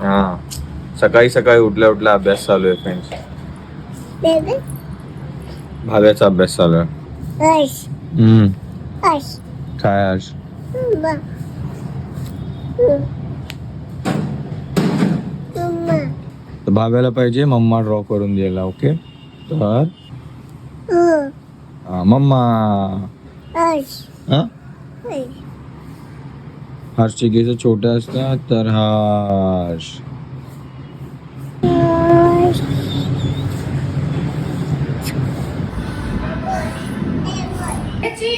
हा. सकाळी सकाळी उठल्या उठल्या अभ्यास चालू आहे फ्रेंड्स भाव्याचा अभ्यास चालू आहे. काय आज. तर भाव्याला पाहिजे मम्मा ड्रॉ करून द्यायला ओके तर? Oh, हा, मम्मा. Hush, हा hush. हर्षचे केस छोटे असतात तर हर्ष Hush. याची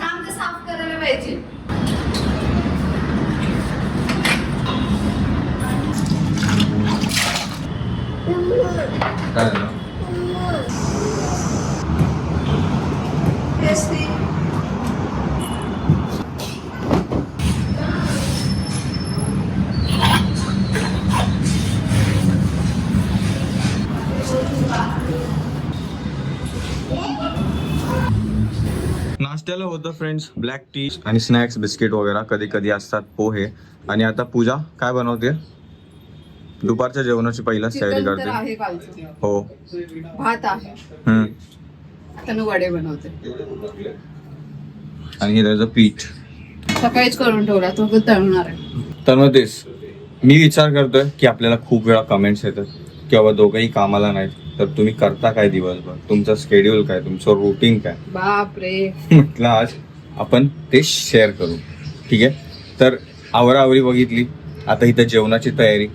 काम तर साफ करायला पाहिजे काय नाश्त्याला होतं फ्रेंड्स ब्लॅक टी आणि स्नॅक्स बिस्किट वगैरे कधी कधी असतात पोहे. आणि आता पूजा काय बनवते? दुपारच्या जेवणाची पहिलाच तयारी करते. हो. भात आहे. हम्म. आता मी वडे बनवते. आणि हे त्याचं पीठ. सकाळीच करून ठेवला तो तळणार आहे. तर मग तेच. मी विचार करतोय की आपल्याला खूप वेळा कमेंट्स येतात की बाबा दोघंही कामाला नाहीत. तर तुम्ही करता काय दिवसभर? तुमचं स्केड्यूल काय? तुमचं रुटीन काय? बाप रे म्हटलं आज आपण ते शेअर करू. ठीक आहे? तर आवराआवरी बघितली. आता इथं जेवणाची तयारी.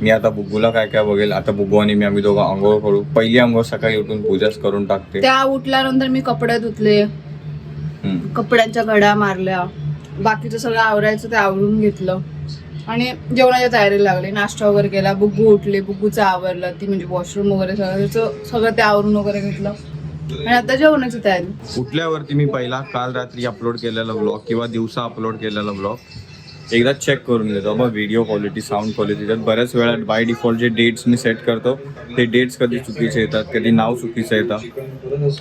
मी आता बुग्गूला काय काय बघेल? आता बुग्गू आणि मी आम्ही दोघं आंघोळ करू. पहिली आंघोळ सकाळी उठून पूजाच करून टाकते. त्या उठल्यानंतर मी कपडे धुतले. कपड्यांच्या घड्या मारल्या. बाकीचं सगळं आवरायचं ते आवरून घेतलं. आणि जेवणाच्या तयारीला लागले. नाश्ता वगैरे केला बुग्गू उठले बुग्गूचं आवरलं ती म्हणजे वॉशरूम वगैरे सगळं त्याचं सगळं ते आवरून वगैरे घेतलं. आणि आता जेवणाची तयारी. उठल्यावरती मी पहिला काल रात्री अपलोड केलेला ब्लॉग किंवा दिवसा अपलोड केलेला ब्लॉग एकदा चेक करून घेतो. मग व्हिडिओ क्वालिटी साऊंड क्वालिटी त्यात बऱ्याच वेळा बाय डिफॉल्ट जे डेट्स मी सेट करतो ते डेट्स कधी चुकीचे येतात कधी नाव चुकीचं येतं.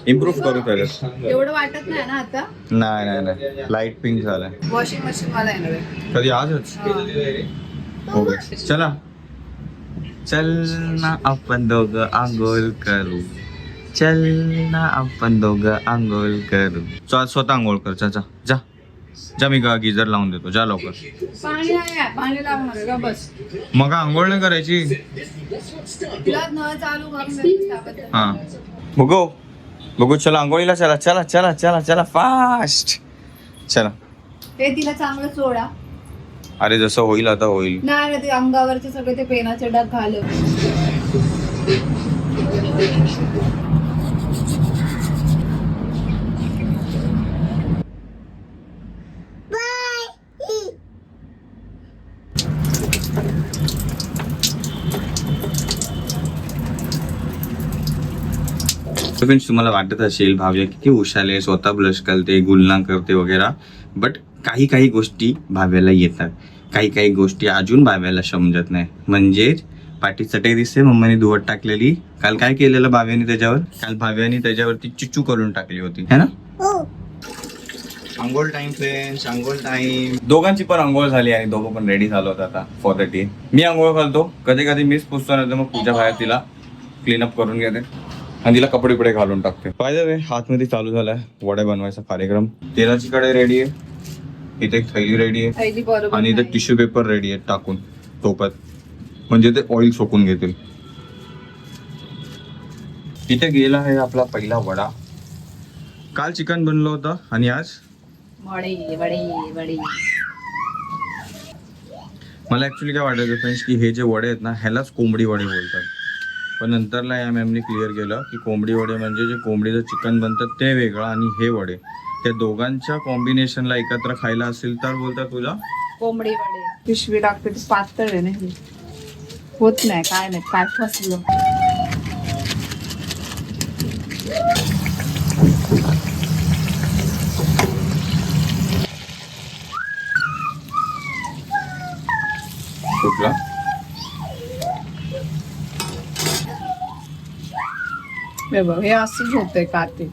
इम्प्रूव्ह करू त्याच्यात एवढं वाटत नाही ना आता? नाही नाही नाही. लाइट पिंक झालाय. वॉशिंग मशीन येणार आहे कधी आजच? ओके चला. चल ना आपण दोघं आंघोळ करू. चल ना आपण दोघं आंघोळ करू. चल स्वतः आंघोळ कर. जा जा जा. जा मी गा गिजर लावून देतो. जा लवकर. पाणी नाही आहे, पाणी लागणार आहे. का बस. मग आंघोळ नाही करायची? तिला नळ चालू करून द्यायची त्याबद्दल. हा. बघू. बघू चला आंघोळीला चला चला चला चला चला फास्ट चला. ते तिला चांगलं सोडा. अरे जसं होईल आता होईल. नाही ना ते अंगावरचे सगळे ते पेनाचे डाग घाल फ्रेंड्स तुम्हाला वाटत असेल भाव्या किती हुशार आहे स्वतः ब्लश करते गुलना करते वगैरे. बट काही काही गोष्टी भाव्याला येतात. काही काही गोष्टी अजून भाव्याला समजत नाही. म्हणजेच पाठी चटई दिसते मम्मीने धुवत टाकलेली. काल काय केलेलं भाव्याने त्याच्यावर? काल भाव्याने त्याच्यावरती चिचू करून टाकली होती. है ना? आंघोळ टाइम फ्रेंड्स आंघोळ टाइम दोघांची पण आंघोळ झाली आणि दोघं पण रेडी झालो होत आता फॉर द डे मी आंघोळ घालतो. कधी कधी मीच पुसतो नाही तर मग पूजा बाहेर तिला क्लीनअप करून घेते. आणि तिला कपडे पिडे घालून टाकते. पाहिजे वे हातमध्ये चालू झालाय वडे बनवायचा कार्यक्रम. तेलाची कढई रेडी आहे. इथे एक थैली रेडी आहे. आणि इथे. टिश्यू पेपर रेडी आहे टाकून टोपात म्हणजे ते ऑइल सोकून घेतील. इथे गेला आहे आपला पहिला वडा. काल चिकन बनलं होतं. आणि आज? वडे वडे वडे. मला ऍक्च्युली काय वाटायचं फ्रेंड्स की हे जे वडे आहेत ना ह्यालाच कोंबडी वडे बोलतात. पण नंतरला या मॅमने क्लिअर केलं की कोंबडी वडे म्हणजे जे कोंबडीचं चिकन बनतं ते वेगळं आणि हे वडे. त्या दोघांच्या कॉम्बिनेशनला एकत्र खायला असेल तर बोलतात तुला? कोंबडी वडे. पिशवी टाकते ती पातळ आहे ना ही. होत नाही काय नाही काय फसलं. कुठला? हे बघ हे असंच होतंय का ते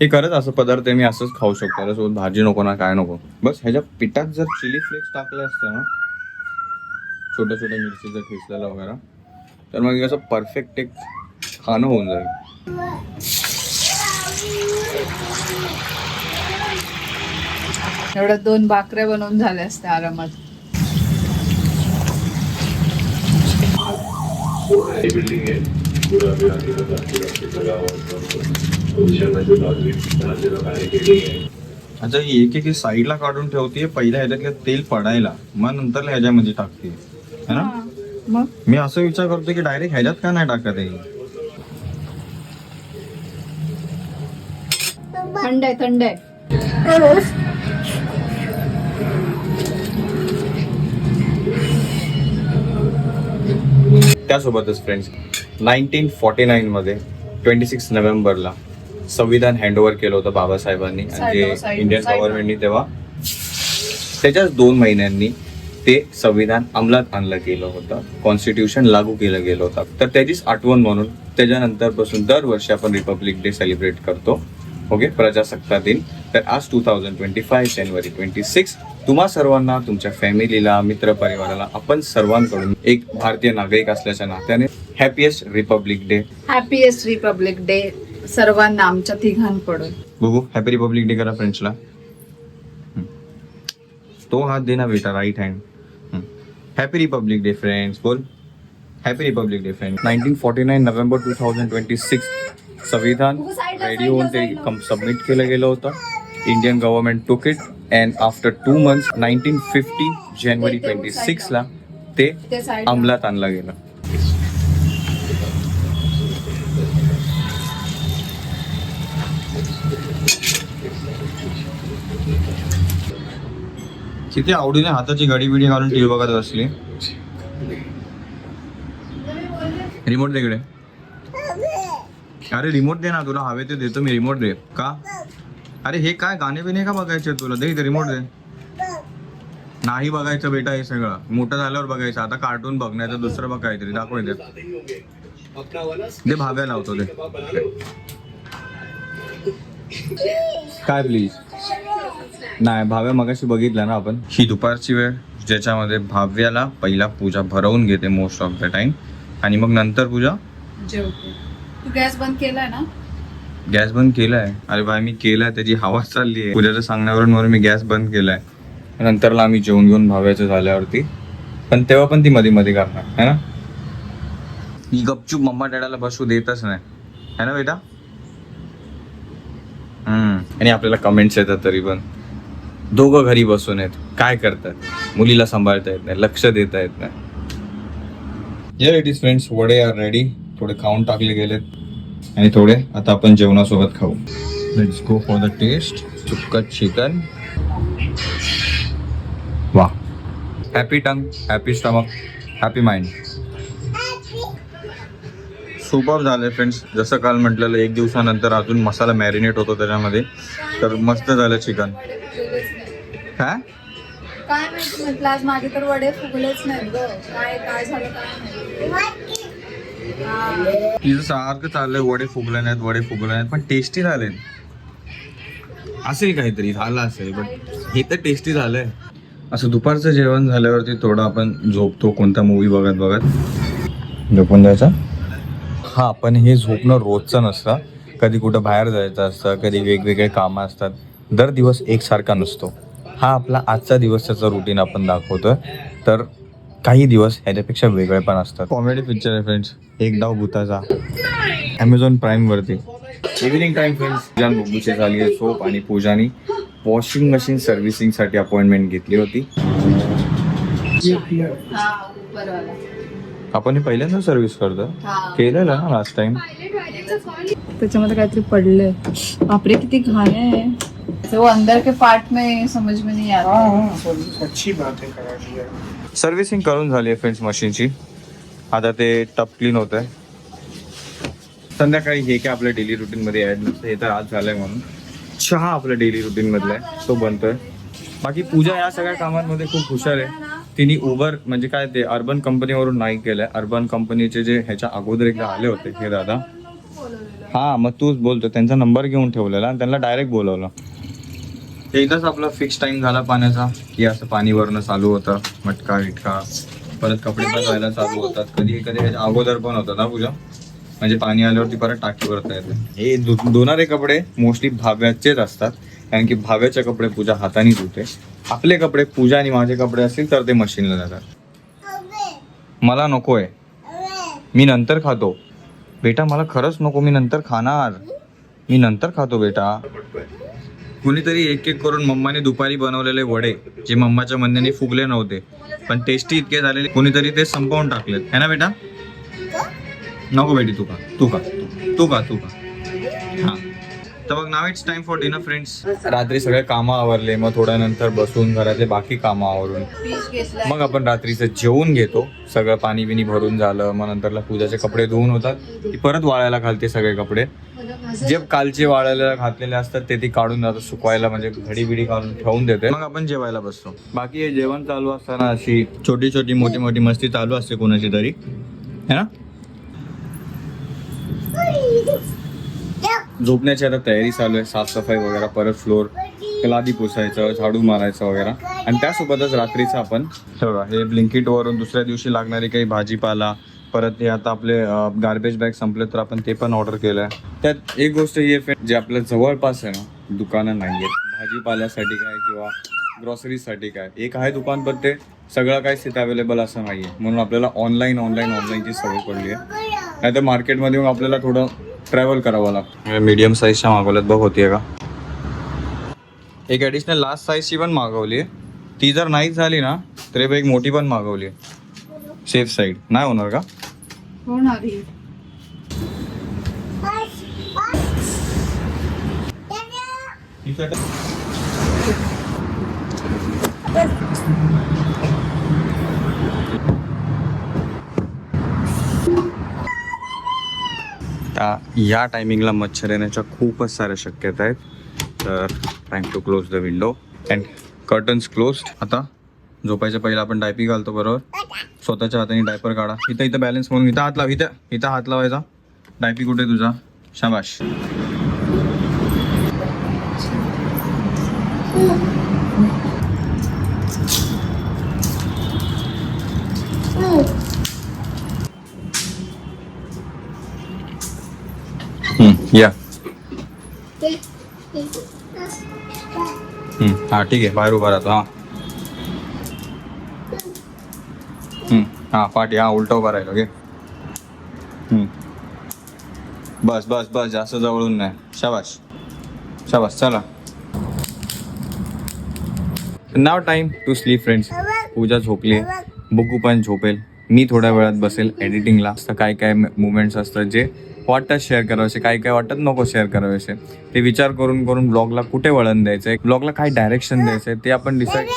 हे खरंच असं पदार्थ मी असंच खाऊ शकतो. त्याच्यासोबत भाजी नको ना काय नको. बस ह्याच्या पिठात जर चिली फ्लेक्स टाकले असते ना छोट्या छोट्या जर ठेचलेलं वगैरे तर मग हे असं परफेक्ट एक खाणं होऊन जाईल. एवढ्या दोन भाकऱ्या बनवून झाल्या असत्या आरामात. है अच्छा ही एक एक साईडला काढून ठेवते पहिल्या ह्याच्यातलं तेल पडायला. मग नंतर ह्याच्यामध्ये टाकते. है ना? मग? मी असं विचार करतो की डायरेक्ट ह्याच्यात का नाही टाकत आहे? थंड आहे थंड आहे. त्यासोबतच फ्रेंड्स नाईन्टीन फॉर्टी नाईन मध्ये ट्वेंटी सिक्स नोव्हेंबरला संविधान हँडओव्हर केलं होतं बाबासाहेबांनी आणि जे इंडियन. गव्हर्नमेंटनी तेव्हा त्याच्याच दोन महिन्यांनी ते संविधान अंमलात आणलं गेलं होतं. कॉन्स्टिट्यूशन लागू केलं गेलं होतं. तर त्याचीच आठवण म्हणून त्याच्यानंतरपासून दरवर्षी आपण रिपब्लिक डे सेलिब्रेट करतो. ओके प्रजासत्ताक दिन. तर आज two thousand twenty five January twenty six तुम्हा सर्वांना तुमच्या फॅमिलीला मित्र परिवाराला आपण सर्वांकडून एक भारतीय नागरिक असल्याच्या नात्याने happiest republic day happiest republic day सर्वांना आमच्या तिघांकडून. बघू हॅपी रिपब्लिक डे करा फ्रेंड्सला तो हात दे ना बेटा right hand happy republic day friends बोल. Happy republic day friend nineteen forty nine November two thousand twenty six संविधान रेडी होऊन ते सबमिट केलं गेलं होतं. Indian government took it and after two months nineteen fifty January twenty सिक्सला ते. अंमलात आणलं गेलं. किती आवडीने हाताची घडी बिडी घालून टीव्ही बघत बसली. रिमोट इकडे. अरे रिमोट दे ना तुला. हवे ते देतो मी रिमोट दे. का? अरे हे काय? गाणे बिणे का बघायचे तुला? दे इथे रिमोट दे. नाही बघायचं बेटा हे सगळं. मोठं झाल्यावर बघायचं. आता कार्टून बघण्याचं दुसरं बघ काहीतरी. दाखव इथे दे भाव्या लावतो दे. काय प्लीज नाही भाव्या मगाशी बघितलं ना आपण. ही दुपारची वेळ ज्याच्यामध्ये भाव्याला पहिला पूजा भरवून घेते मोस्ट ऑफ द टाइम आणि मग नंतर पूजा जेवते. तू गॅस बंद केलाय ना? गॅस बंद केलाय. अरे भाई मी केलाय त्याची हवा चालली आहे. पूजाच्या सांगण्यावरून वर मी गॅस बंद केलाय. नंतरला आम्ही जेवण घेऊन भाव्याचं झाल्यावरती. पण तेव्हा पण ती मध्ये मध्ये करणार है ना? ही गपचूप मम्मा डॅडाला बसू देतच नाही. है ना बेटा? हम्म. आणि आपल्याला कमेंट्स येतात तरी पण. दोघं घरी बसून आहेत. काय करतात? मुलीला सांभाळता येत नाही लक्ष देता येत नाही. या लेडीज फ्रेंड्स वडे आर रेडी थोडे खाऊन टाकले गेलेत. आणि थोडे आता आपण जेवणासोबत खाऊ. Let's go for the taste चुक्का chicken वा. Happy tongue happy stomach happy mind super झाले फ्रेंड्स जसं काल म्हटलेलं एक दिवसानंतर अजून मसाला मॅरिनेट होतो त्याच्यामध्ये. तर मस्त झालं चिकन काय काय माहिती म्हटलं आज माझे तर वडे फुगलेच नाहीत ग. काय काय झालं काय माहिती. हा. तिचं सारखं चाललंय वडे फुगले नाहीत वडे फुगले नाहीत पण टेस्टी झाले असेल काहीतरी झालं असेल बट हे तर टेस्टी झालंय. असं दुपारचं जेवण झाल्यावरती थोडं आपण झोपतो कोणता मूवी बघत बघत. झोपून जायचा हा पण हे झोपणं रोजचं नसतं. कधी कुठं बाहेर जायचं असतं कधी वेगवेगळे कामं असतात. दर दिवस एकसारखा नसतो. हा आपला आजचा दिवसाचा रुटीन आपण दाखवतोय. तर काही दिवस ह्याच्यापेक्षा वेगळे पण असतात. कॉमेडी पिक्चर आहे फ्रेंड्स एक डाव भूताचा ॲमेझॉन प्राईमवरती इव्हिनिंग टाइम फ्रेंड्स जान बुबूची झाली आहे सोप आणि पूजानी. वॉशिंग मशीन सर्व्हिसिंगसाठी अपॉइंटमेंट घेतली होती. हा आपण हे पहिल्यांदा सर्व्हिस करतो. हा केलेलं ना लास्ट टाइम त्याच्यामध्ये काहीतरी पडले बापरे किती घाण आहे. वो अंदर के पार्ट में समझ में नहीं आता अच्छी बात है सर्व्हिसिंग करून झाली आहे फ्रेंड्स मशीनची. आता ते टप क्लीन होत आहे. संध्याकाळी हे काय आपल्या डेली रुटीनमध्ये ॲड नसतं हे तर आज झालं आहे म्हणून. चहा आपल्या डेली रुटीनमधला आहे तो बनतोय. बाकी पूजा या सगळ्या कामांमध्ये खूप हुशार आहे. तिने उबर म्हणजे काय ते अर्बन कंपनीवरून नाही केलंय. अर्बन कंपनीचे जे ह्याच्या अगोदर एकदा आले होते हे दादा. हा मग तूच बोलतो. त्यांचा नंबर घेऊन ठेवलेला आणि त्यांना डायरेक्ट बोलवलं. एकदाच आपला फिक्स टाइम झाला पाण्याचा की असं पाणी वरणं चालू होतं मटका विटका परत कपडे पण धुवायला चालू होतात. कधी कधी ह्याच्या अगोदर पण होतं ना पूजा? म्हणजे पाणी आल्यावरती परत टाकी भरता येते. हे धुणारे कपडे मोस्टली भाव्याचेच असतात. कारण की भाव्याचे कपडे पूजा हाताने धुते. आपले कपडे पूजा आणि माझे कपडे असतील तर ते मशीनला जातात. मला नकोय. मी नंतर खातो. बेटा मला खरंच नको. मी नंतर खाणार. मी नंतर खातो बेटा. कुणीतरी एक एक करून मम्माने दुपारी बनवलेले वडे जे मम्माच्या म्हणण्याने फुगले नव्हते पण टेस्टी इतके झालेले कुणीतरी ते संपवून टाकलेत. है ना बेटा? नको बेटी तू का तू का तू का तू का तर मग नाव it's time for dinner friends रात्री सगळे कामं आवरले मग थोड्या नंतर बसून घरातले बाकी कामं आवरून. मग आपण रात्रीचं जेवून घेतो. सगळं पाणी बिनी भरून झालं मग नंतरला पूजाचे कपडे धुवून होतात. ती परत वाळायला घालते सगळे कपडे. जे कालचे वाळायला घातलेले असतात ते ती काढून जातात सुकवायला म्हणजे घडी बिडी काढून ठेवून देते. मग आपण जेवायला बसतो. बाकी हे जेवण चालू असताना अशी छोटी छोटी मोठी मोठी मस्ती चालू असते कोणाची तरी. है ना? झोपण्याची आता तयारी चालू आहे. साफसफाई वगैरे परत फ्लोर लादी पुसायचं झाडू मारायचं वगैरे. आणि त्यासोबतच रात्रीचं आपण हे बघा हे ब्लिंकिट वरून दुसऱ्या दिवशी लागणारी काही भाजीपाला परत हे आता आपले गार्बेज बॅग संपले तर आपण ते पण ऑर्डर केलं आहे त्यात एक गोष्ट ही आहे जे आपल्या जवळपास आहे ना दुकानं नाही आहेत भाजीपाल्यासाठी काय किंवा ग्रॉसरीसाठी काय? एक आहे दुकान पण ते सगळं काय तिथे अवेलेबल असं नाही आहे म्हणून आपल्याला ऑनलाईन ऑनलाईन ऑनलाईनची सवय पडली आहे. नाही तर मार्केटमध्ये येऊन आपल्याला थोडं ट्रॅव्हल करावं लागतं. मीडियम साईजच्या मागवल्यात बघ होतीये का? एक ॲडिशनल लास्ट साईजची पण मागवली आहे ती जर नाही झाली ना तर एक मोठी पण मागवली आहे सेफ साईड नाही होणार का? होणार ही. या या टायमिंगला मच्छर येण्याच्या खूपच साऱ्या शक्यता आहेत. तर time to close the window and curtains close आता झोपायच्या पहिला आपण डायपी घालतो बरोबर. स्वतःच्या हाताने डायपर काढा. इथं इथं बॅलन्स म्हणून इथं हात लाव इथं इथं हात लावायचा. डायपी कुठे आहे तुझा? शाबाश. या. हा ठीक आहे. बाहेर उभा राहतो. हा. हा पाठी. हा उलटा उभा राहील. ओके. बस बस बस. जास्त जवळून नाही. शाबाश शाबाश चला. नाव time to sleep friends Pooja झोपली. बुकू पण झोपेल. मी थोड्या वेळात बसेल एडिटिंगला असं काय काय मुवमेंट्स असतात जे वाटतात शेअर करावेसे काही काही वाटत नको शेअर करावेसे. ते विचार करून करून ब्लॉगला कुठे वळण द्यायचंय ब्लॉगला काय डायरेक्शन द्यायचंय ते आपण डिसाईड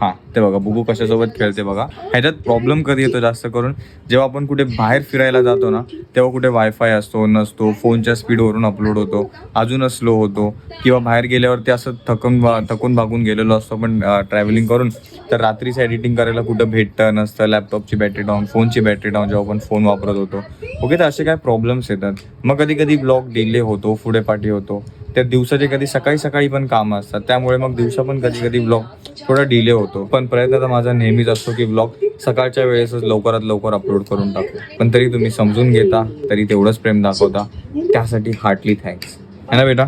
हा ते बघा बुगू कशासोबत खेळते बघा. ह्याच्यात प्रॉब्लेम कधी येतो जास्त करून जेव्हा आपण कुठे बाहेर फिरायला जातो ना तेव्हा कुठे वायफाय असतो नसतो फोनच्या स्पीडवरून अपलोड होतो अजूनच स्लो होतो किंवा बाहेर गेल्यावरती असं थकून थकून भागून गेलेलो असतो पण ट्रॅव्हलिंग करून तर रात्रीचं एडिटिंग करायला कुठं भेटतं नसतं लॅपटॉपची बॅटरी डाऊन फोनची बॅटरी डाऊन जेव्हा आपण फोन वापरत होतो. ओके तर असे काय प्रॉब्लेम्स येतात. मग कधी कधी ब्लॉग डिले होतो पुढे पाठी होतो. त्या दिवसाचे कधी सकाळी सकाळी पण कामं असतात. त्यामुळे मग दिवसा पण कधी कधी ब्लॉग थोडा डिले होतो. पण प्रयत्न तर माझा नेहमीच असतो की ब्लॉग सकाळच्या वेळेसच लवकरात लवकर अपलोड करून टाकतो पण तरी तुम्ही समजून घेता तरी तेवढंच प्रेम दाखवता. त्यासाठी हार्टली थँक्स है ना बेटा?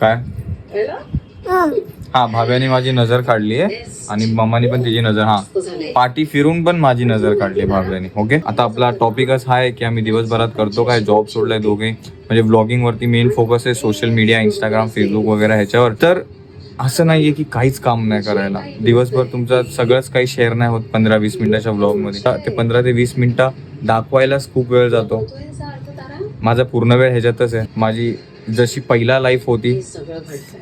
काय? हा भाव्याने माझी नजर काढली आहे आणि मम्माने पण तिची नजर हा. पाठी फिरून पण माझी नजर काढली भाव्याने ओके? आता आपला टॉपिकच हा आहे की आम्ही दिवसभरात करतो काय? जॉब सोडलाय दोघे. म्हणजे ब्लॉगिंग वरती मेन फोकस आहे सोशल मीडिया इंस्टाग्राम फेसबुक वगैरे ह्याच्यावर. तर असं नाहीये की काहीच काम नाही करायला. दिवसभर तुमचं सगळंच काही शेअर नाही होत पंधरा वीस मिनिटाच्या ब्लॉगमध्ये ते पंधरा ते वीस मिनिटं दाखवायलाच खूप वेळ जातो. माझा पूर्ण वेळ ह्याच्यातच आहे. माझी जशी पहिला लाईफ होती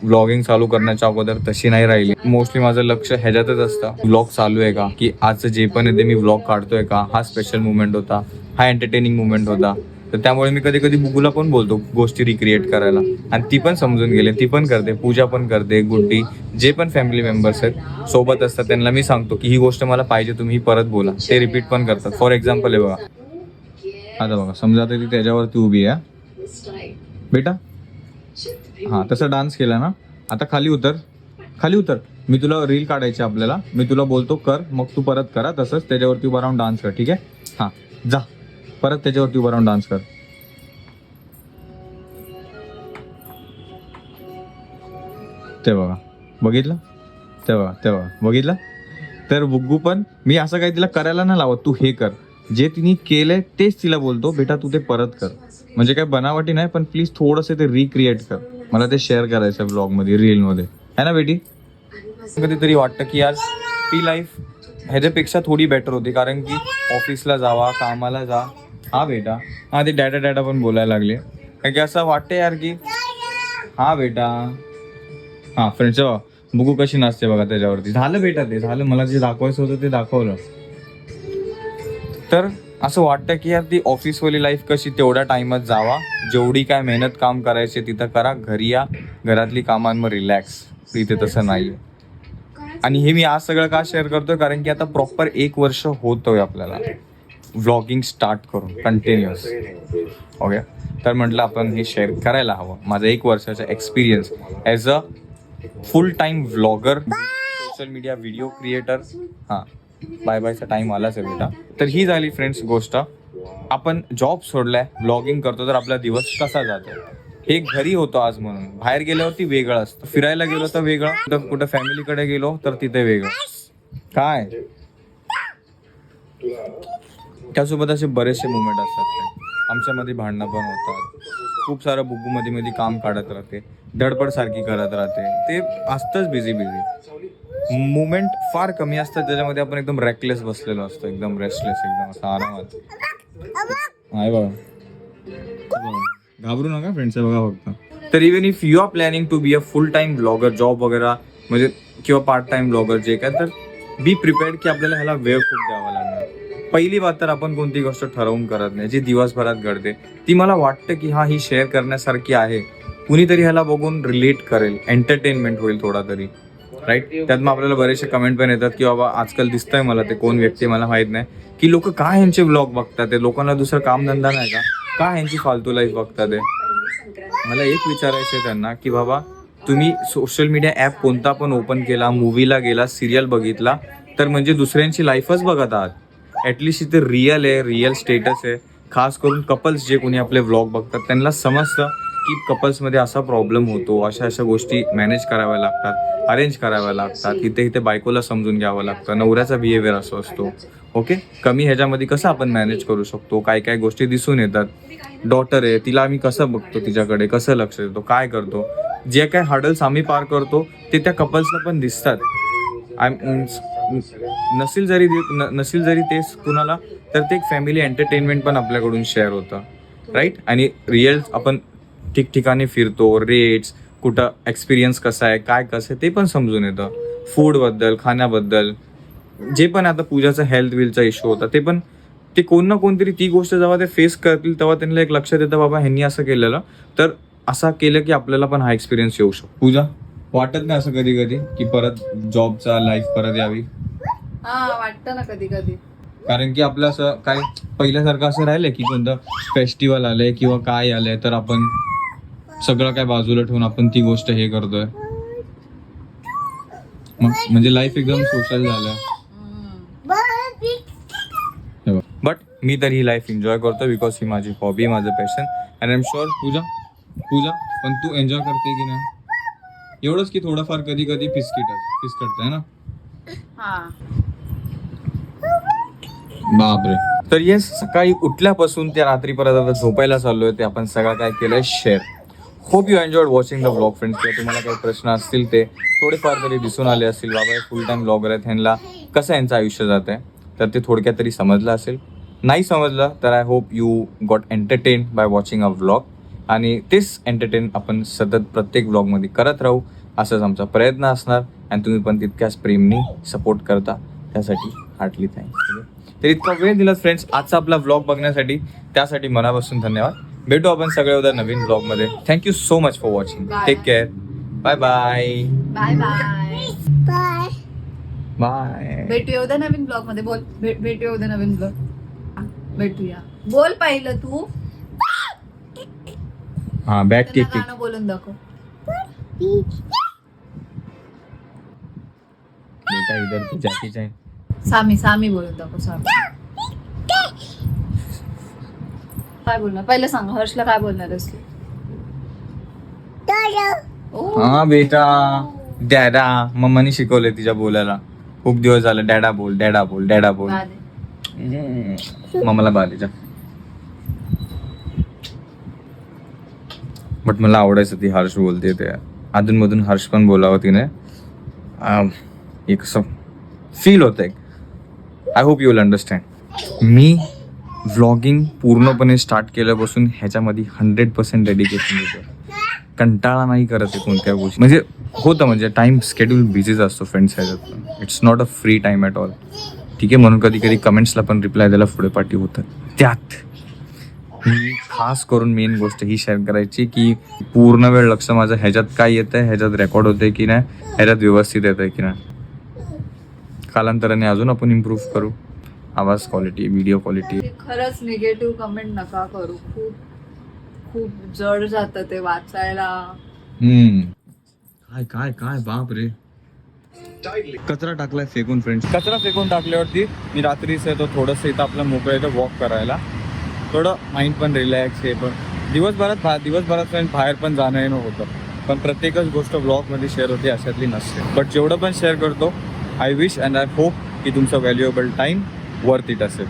ब्लॉगिंग चालू करण्याच्या अगोदर तशी नाही राहिली. मोस्टली माझं लक्ष ह्याच्यातच असतं. ब्लॉग चालू आहे का? की आजचं जे पण आहे ते मी ब्लॉग काढतोय का? हा स्पेशल मुवमेंट होता. हा एंटरटेनिंग मुवमेंट होता. तर त्यामुळे मी कधी कधी बुगूला पण बोलतो गोष्टी रिक्रिएट करायला. आणि ती पण समजून गेले ती पण करते पूजा पण करते गुड्डी जे पण फॅमिली मेंबर्स आहेत सोबत असतात त्यांना मी सांगतो की ही गोष्ट मला पाहिजे तुम्ही ही परत बोला. ते रिपीट पण करतात. फॉर एक्झाम्पल आहे बघा. आता बघा समजा आता ती त्याच्यावरती उभी आहे बेटा हा तसा डान्स केला ना. आता खाली उतर. खाली उतर. मी तुला रील काढायची आपल्याला. मी तुला बोलतो कर. मग तू परत करा. तसंच त्याच्यावरती उभा राहून डान्स कर ठीक आहे? हा जा. परत त्याच्यावरती उभा राहून डान्स कर. ते बघा. बघितलं? ते बघा ते बघा. बघितलं? तर बुग्गू पण मी असं काही तिला करायला नाही लावत. तू हे कर. जे तिने केलंय तेच तिला बोलतो. बेटा तू ते परत कर. म्हणजे काय बनावटी नाही पण प्लीज थोडंसं ते रिक्रिएट कर. मला ते शेअर करायचं ब्लॉगमध्ये रील मध्ये. है ना बेटी? कधीतरी वाटतं की यार ती लाईफ ह्याच्यापेक्षा थोडी बेटर होती. कारण की ऑफिसला जावा कामाला जा. हा बेटा. हा ते डॅडा डॅडा पण बोलायला लागले. कारण की असं वाटतं यार की हा बेटा. हा फ्रेंड्स हो. बघू कशी नाचते बघा त्याच्यावरती. झालं बेटा ते. झालं. मला जे दाखवायचं होतं ते दाखवलं. तर असं वाटतं की यार ती ऑफिसवाली लाईफ कशी तेवढ्या टाइमात जावा. जेवढी काय मेहनत काम करायची तिथं करा. घरी या. घरातली कामांवर रिलॅक्स इथे तसं नाहीये. आणि हे मी आज सगळं का शेअर करतोय? कारण की आता प्रॉपर एक वर्ष होतोय आपल्याला. व्लॉगिंग स्टार्ट करून कंटिन्युअस ओके तर म्हटलं आपण हे शेअर करायला हवं. माझा एक वर्षाचा experience as a full time vlogger social media video creator हां. बाय बायचा टाइम आलाच आहे बेटा. तर ही झाली फ्रेंड्स गोष्ट. आपण जॉब सोडलाय ब्लॉगिंग करतो तर आपला दिवस कसा जातो हे घरी होतो आज म्हणून. बाहेर गेल्यावरती वेगळं असतं. फिरायला गेलो तर वेगळं. कुठं कुठं फॅमिलीकडे गेलो तर तिथे वेगळं. काय? त्यासोबत असे बरेचसे मुवमेंट असतात आमच्यामध्ये भांडणं पण होतात. खूप सारं बुग्गू मध्ये मध्ये काम काढत राहते. धडपड सारखी करत राहते. ते असतंच बिझी बिझी मुवमेंट फार कमी असतात त्याच्यामध्ये आपण एकदम रेकलेस बसलेलो असतो एकदम रेस्टलेस एकदम असं आरामात. आहे बघा. घाबरू नका फ्रेंड्स बघा फक्त. तर even if you are planning to be a full time blogger job वगैरे म्हणजे किंवा पार्ट टाइम ब्लॉगर जे काय तर बी प्रिपेअर्ड की आपल्याला ह्याला वेळ खूप द्यावा लागणार. पहिली बात तर आपण कोणती गोष्ट ठरवून करत नाही जी दिवसभरात घडते. ती मला वाटतं की हा ही शेअर करण्यासारखी आहे. कुणीतरी ह्याला बघून रिलेट करेल एंटरटेनमेंट होईल थोडा तरी. राईट त्यात मग आपल्याला बरेचसे कमेंट पण येतात की बाबा आजकाल दिसतंय मला ते कोण व्यक्ती मला माहीत नाही. की लोक का ह्यांचे ब्लॉग बघतात ते लोकांना दुसरं कामधंदा नाही का? का ह्यांची फालतू लाईफ बघतात ते मला एक विचारायचं आहे त्यांना की बाबा तुम्ही सोशल मीडिया ॲप कोणता पण ओपन केला मूवीला गेला सिरियल बघितला तर म्हणजे दुसऱ्यांची लाईफच बघत आहात. ॲटलिस्ट इथे रिअल आहे रिअल स्टेटस आहे. खास करून कपल्स जे कोणी आपले व्लॉग बघतात त्यांना समजतं की कपल्समध्ये असा प्रॉब्लेम होतो अशा अशा गोष्टी मॅनेज कराव्या लागतात. अरेंज कराव्या लागतात. इथे इथे बायकोला समजून घ्यावं लागतं. नवऱ्याचा बिहेवियर असं असतो. ओके कमी ह्याच्यामध्ये कसं आपण मॅनेज करू शकतो? काय काय गोष्टी दिसून येतात. डॉटर आहे तिला आम्ही कसं बघतो तिच्याकडे? कसं लक्ष देतो? काय करतो? जे काय हडल्स आम्ही पार करतो ते त्या कपल्सला पण दिसतात. आय नसेल जरी दे- न- नसेल जरी ते कुणाला तर ते एक फॅमिली एंटरटेनमेंट पण आपल्याकडून शेअर होतं. राईट आणि रिअल आपण ठिकठिकाणी फिरतो रेट्स कुठं एक्सपिरियन्स कसा आहे काय कसं आहे ते पण समजून येतं. फूडबद्दल खाण्याबद्दल जे पण आता पूजाचा हेल्थ विलचा इश्यू होता ते पण ते कोण ना कोणतरी ती गोष्ट जेव्हा ते फेस करतील तेव्हा त्यांना एक लक्षात येतं बाबा ह्यांनी असं केलेलं. तर असं केलं की आपल्याला पण हा एक्सपिरियन्स येऊ शकतो. पूजा वाटत नाही असं कधी कधी की परत जॉबचा लाईफ परत यावी? वाटतं ना कधी कधी कारण की आपलं असं काय पहिल्यासारखं असं राहिलंय की कोणतं फेस्टिवल आलंय किंवा काय आलंय तर आपण सगळं काय बाजूला ठेवून आपण ती गोष्ट हे करतोय. म्हणजे लाईफ एकदम सोशल झालं. बट मी तर ही लाईफ एन्जॉय करतो बिकॉज ही माझी हॉबी माझं passion and I am sure Pooja Pooja पण तू एन्जॉय करते की नाही? एवढंच की थोडंफार कधी कधी फिसकिट फिसकटत आहे ना? हा. बापरे. तर येस सकाळी उठल्यापासून ते रात्रीपर्यंत आता झोपायला चाललोय ते आपण सगळं काय केलंय? Share hope you enjoyed watching the blog friends किंवा तुम्हाला काही प्रश्न असतील ते थोडेफार तरी दिसून आले असतील बाबा हे फुल टाइम ब्लॉगर आहेत ह्यांना कसं यांचं आयुष्य जात आहे तर ते थोडक्यात तरी समजलं असेल. नाही समजलं तर I hope you got entertain by watching a vlog आणि तेच एंटरटेन आपण सतत प्रत्येक व्लॉगमध्ये करत राहू असंच आमचा प्रयत्न असणार. आणि तुम्ही पण तितक्याच प्रेमनी सपोर्ट करता. त्यासाठी हार्टली थँक्स तर इतका वेळ दिला फ्रेंड्स आजचा आपला व्लॉग बघण्यासाठी त्यासाठी मनापासून धन्यवाद. भेटू आपण सगळे उद्या नवीन व्लॉगमध्ये thank you so much for watching take care bye bye bye bye bye bye भेटूया उद्या नवीन ब्लॉग मध्ये बोल. भेट- भेटूया उद्या नवीन ब्लॉग भेटूया. बोल पाहिलं तू. हा बॅग त्यांना ठीक गाणं बोलून दाखव. बेटा इधर तू जॅकी चैन सामी सामी बोलून दाखव सामी. काय बोलणार? पहिलं सांग हर्षला काय बोलणार आहेस तू? दादा. ओ, हा बेटा. डॅडा. मम्मानी शिकवले तिच्या बोलायला. खूप दिवस झाले. डॅडा बोल डॅडा बोल डॅडा बोल. मम्माला बालीच्या बट मला आवडायचं ती हर्ष बोलते ते. अधूनमधून हर्ष पण बोलावं तिने. अं, एक असं फील होतं एक I hope you will understand me vlogging पूर्णपणे स्टार्ट केल्यापासून ह्याच्यामध्ये हंड्रेड पर्सेंट डेडिकेशन देतो कंटाळा नाही करत आहे कोणत्या गोष्टी. म्हणजे होतं म्हणजे टाईम स्केड्यूल बिझीच असतो फ्रेंड्स ह्याच्यात it's not a free time at all ठीक आहे म्हणून कधी कधी कमेंट्सला पण रिप्लाय द्यायला पुढे पाठी होतं त्यात मी खास करून मेन गोष्ट ही शेअर करायची की पूर्ण वेळ लक्ष माझं ह्याच्यात काय येतंय ह्याच्यात रेकॉर्ड होतंय की नाही ह्याच्यात व्यवस्थित येतंय की नाही. कालांतराने अजून आपण इम्प्रूव्ह करू. आवाज क्वालिटी व्हिडिओ क्वालिटी खरंच निगेटिव्ह कमेंट नका करू. खूप खूप जड जातं ते वाचायला. हम्म. काय काय काय बाप रे. कचरा टाकलाय फेकून फ्रेंड्स कचरा फेकून टाकल्यावरती मी रात्रीच येतो थोडस इथं आपलं मोकळं येतं वॉक करायला. थोडं माइंड पण रिलॅक्स हे पण. दिवसभरात दिवसभरात फ्रेंड बाहेर पण जाणं येणं होतं. पण प्रत्येकच गोष्ट ब्लॉगमध्ये शेअर होते अशातली नसते. बट जेवढं पण शेअर करतो I wish and I hope की तुमचं व्हॅल्युएबल टाईम वर्थ इट असेल